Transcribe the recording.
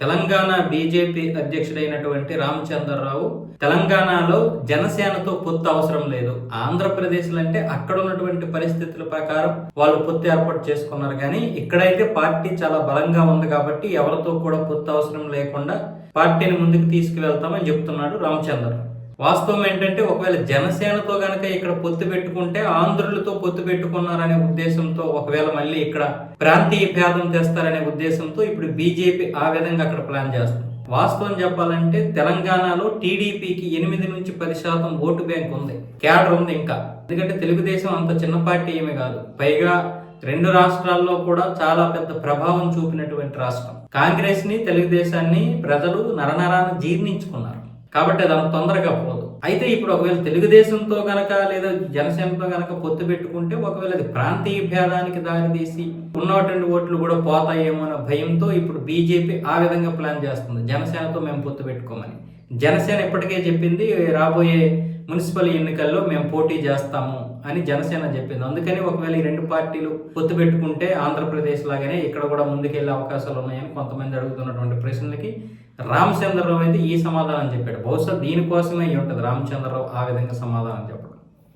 Telangana BJP అధ్యక్షుడైనటువంటి Ramachandra Rao తెలంగాణలో జనసేనతో పొత్తు అవసరం లేదు. ఆంధ్రప్రదేశ్లో అంటే అక్కడ ఉన్నటువంటి పరిస్థితుల ప్రకారం వాళ్ళు పొత్తు ఏర్పాటు చేసుకున్నారు. కానీ ఇక్కడైతే పార్టీ చాలా బలంగా ఉంది కాబట్టి ఎవరితో కూడా పొత్తు అవసరం లేకుండా పార్టీని ముందుకు తీసుకువెళ్తామని చెప్తున్నాడు రామచంద్రరావు. వాస్తవం ఏంటంటే ఒకవేళ జనసేనతో గనక ఇక్కడ పొత్తు పెట్టుకుంటే ఆంధ్రులతో పొత్తు పెట్టుకున్నారనే ఉద్దేశంతో ఒకవేళ మళ్ళీ ఇక్కడ ప్రాంతీయ భేదం తెస్తారనే ఉద్దేశంతో ఇప్పుడు బీజేపీ ఆ విధంగా అక్కడ ప్లాన్ చేస్తుంది. వాస్తవం చెప్పాలంటే తెలంగాణలో టీడీపీకి ఎనిమిది నుంచి పది శాతం ఓటు బ్యాంక్ ఉంది. క్యాడర్ ఉంది ఇంకా. ఎందుకంటే తెలుగుదేశం అంత చిన్న పార్టీ ఏమీ కాదు. పైగా రెండు రాష్ట్రాల్లో కూడా చాలా పెద్ద ప్రభావం చూపినటువంటి రాష్ట్రం. కాంగ్రెస్ని తెలుగుదేశాన్ని ప్రజలు నరనరాన జీర్ణించుకున్నారు. కాబట్టి అది అంత తొందరగా పోదు. అయితే ఇప్పుడు ఒకవేళ తెలుగుదేశంతో కనుక లేదా జనసేనతో కనుక పొత్తు పెట్టుకుంటే ఒకవేళ అది ప్రాంతీయ భేదానికి దారితీసి ఉన్నటువంటి ఓట్లు కూడా పోతాయేమో అనే భయంతో ఇప్పుడు బీజేపీ ఆ విధంగా ప్లాన్ చేస్తుంది. జనసేనతో మేము పొత్తు పెట్టుకోమని. జనసేన ఇప్పటికే చెప్పింది రాబోయే మున్సిపల్ ఎన్నికల్లో మేము పోటీ చేస్తాము అని జనసేన చెప్పింది. అందుకని ఒకవేళ ఈ రెండు పార్టీలు పొత్తు పెట్టుకుంటే ఆంధ్రప్రదేశ్ లాగానే ఇక్కడ కూడా ముందుకెళ్ళే అవకాశాలు ఉన్నాయని కొంతమంది అడుగుతున్నటువంటి ప్రశ్నలకి రామచంద్రరావు అయితే ఈ సమాధానం చెప్పాడు. బహుశా దీనికోసమే ఉంటుంది. రామచంద్రరావు ఆ విధంగా సమాధానం చెప్పడం.